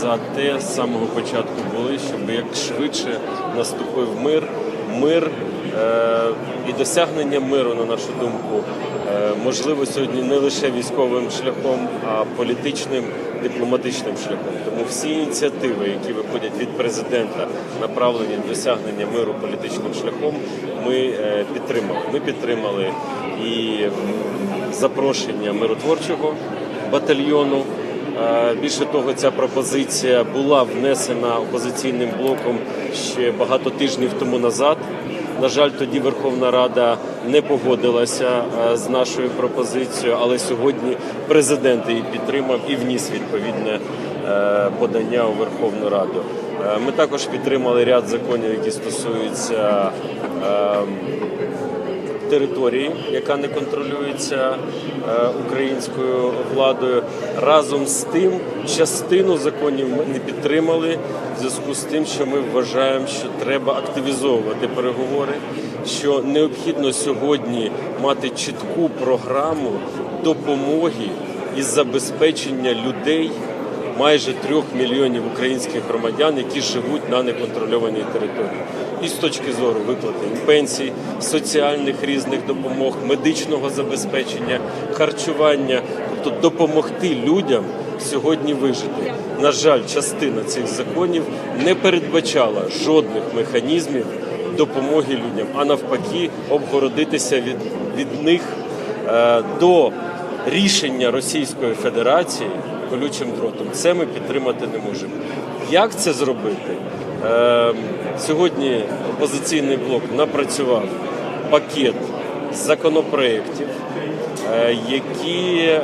за те з самого початку були, щоб як швидше наступив мир, мир е, і досягнення миру, на нашу думку, е, можливо сьогодні не лише військовим шляхом, а політичним, дипломатичним шляхом. Тому всі ініціативи, які виходять від президента, направлені на досягнення миру політичним шляхом, ми е, підтримали. Ми підтримали і запрошення миротворчого батальйону. Е, Більше того, ця пропозиція була внесена опозиційним блоком ще багато тижнів тому назад. На жаль, тоді Верховна Рада не погодилася е, з нашою пропозицією, але сьогодні президент її підтримав і вніс відповідне е, подання у Верховну Раду. Ми також підтримали ряд законів, які стосуються е, території, яка не контролюється е, українською владою. Разом з тим, частину законів ми не підтримали в зв'язку з тим, що ми вважаємо, що треба активізовувати переговори, що необхідно сьогодні мати чітку програму допомоги і забезпечення людей майже трьох мільйонів українських громадян, які живуть на неконтрольованій території. І з точки зору виплати пенсій, соціальних різних допомог, медичного забезпечення, харчування, тобто допомогти людям сьогодні вижити. На жаль, частина цих законів не передбачала жодних механізмів допомоги людям, а навпаки, обгородитися від, від них е, до рішення Російської Федерації колючим дротом. Це ми підтримати не можемо. Як це зробити? Е, сьогодні опозиційний блок напрацював пакет законопроєктів, е, які е,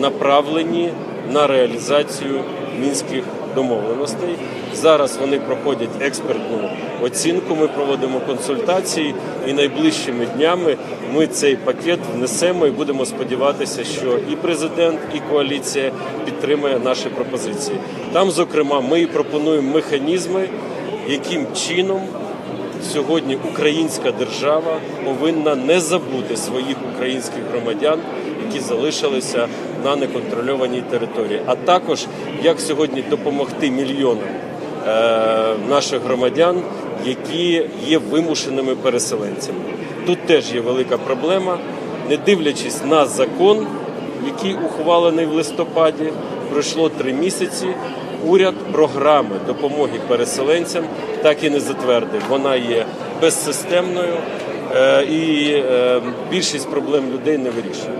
направлені на реалізацію мінських домовленостей. Зараз вони проходять експертну оцінку. Ми проводимо консультації, і найближчими днями ми цей пакет внесемо і будемо сподіватися, що і президент, і коаліція підтримає наші пропозиції. Там, зокрема, ми і пропонуємо механізми, яким чином сьогодні українська держава повинна не забути своїх українських громадян, які залишилися на неконтрольованій території, а також як сьогодні допомогти мільйонам е, наших громадян, які є вимушеними переселенцями. Тут теж є велика проблема, не дивлячись на закон, який ухвалений в листопаді, пройшло три місяці. Уряд програми допомоги переселенцям так і не затвердив. Вона є безсистемною е, і е, більшість проблем людей не вирішує.